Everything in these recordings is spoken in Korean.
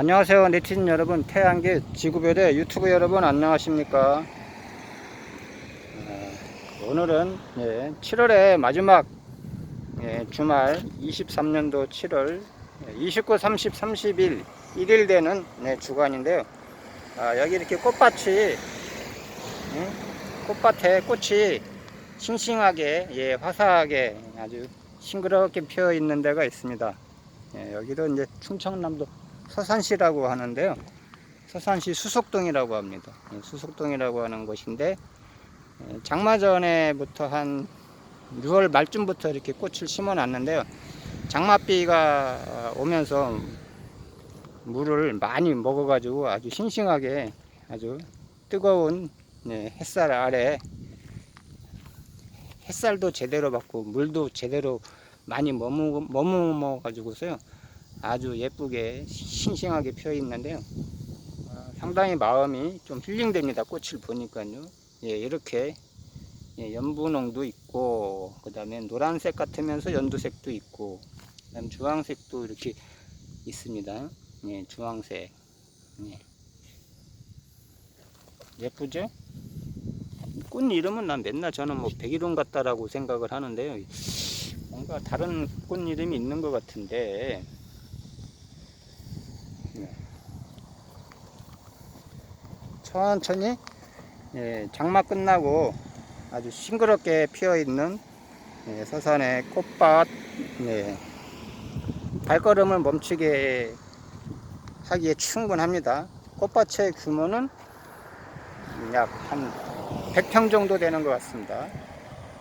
안녕하세요 네티즌 여러분. 태양계 지구별의 유튜브 여러분 안녕하십니까? 어, 오늘은 예, 7월의 마지막 예, 주말 23년도 7월 29, 30, 31 1일 되는 네, 주간인데요. 아, 여기 이렇게 꽃밭이 예, 꽃밭에 꽃이 싱싱하게 예, 화사하게 아주 싱그럽게 피어 있는 데가 있습니다. 예, 여기도 이제 충청남도 서산시라고 하는데요. 서산시 수석동이라고 합니다. 예, 수석동이라고 하는 곳인데 예, 장마 전에부터 한 6월 말쯤부터 이렇게 꽃을 심어 놨는데요. 장마비가 오면서 물을 많이 먹어가지고 아주 싱싱하게 아주 뜨거운 예, 햇살 아래 햇살도 제대로 받고 물도 제대로 많이 머무, 머무머 가지고서요. 아주 예쁘게 싱싱하게 피어 있는데요. 아, 상당히 마음이 좀 힐링됩니다. 꽃을 보니까요. 예, 이렇게 예, 연분홍도 있고, 그 다음에 노란색 같으면서 연두색도 있고, 그 다음 주황색도 이렇게 있습니다. 예, 주황색. 예. 예쁘죠? 꽃 이름은 난 맨날 저는 뭐 백일홍 같다라고 생각을 하는데요. 뭔가 다른 꽃 이름이 있는 것 같은데, 천천히 예, 장마 끝나고 아주 싱그럽게 피어 있는 예, 서산의 꽃밭 예, 발걸음을 멈추게 하기에 충분합니다. 꽃밭의 규모는 약 한 100평 정도 되는 것 같습니다.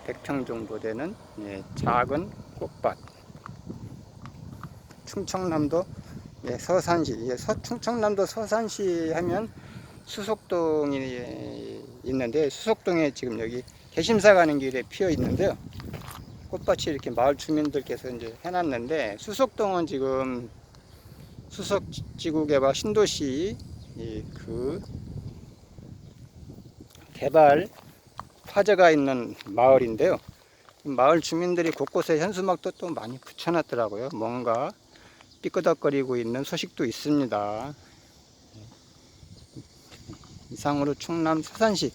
100평 정도 되는 예, 작은 꽃밭. 충청남도 예, 서산시, 예, 서, 충청남도 서산시 하면 수석동이 있는데 수석동에 지금 여기 개심사 가는 길에 피어 있는데요. 꽃밭이 이렇게 마을 주민들께서 이제 해놨는데 수석동은 지금 수석지구 개발 신도시 이그 개발 화제가 있는 마을인데요. 마을 주민들이 곳곳에 현수막도 또 많이 붙여놨더라고요. 뭔가 삐끄덕거리고 있는 소식도 있습니다. 이상으로 충남 서산시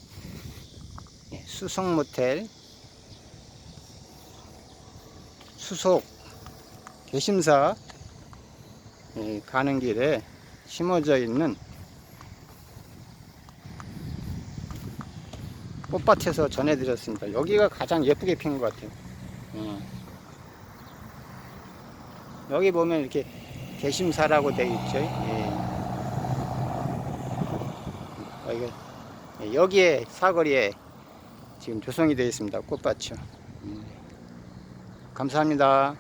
예, 수성 모텔 수속 개심사 예, 가는 길에 심어져 있는 꽃밭에서 전해드렸습니다. 여기가 가장 예쁘게 핀것 같아요. 예. 여기 보면 이렇게 개심사라고 되어 있죠. 예. 여기, 예, 여기에 사거리에 지금 조성이 되어 있습니다. 꽃밭이요. 음. 감사합니다.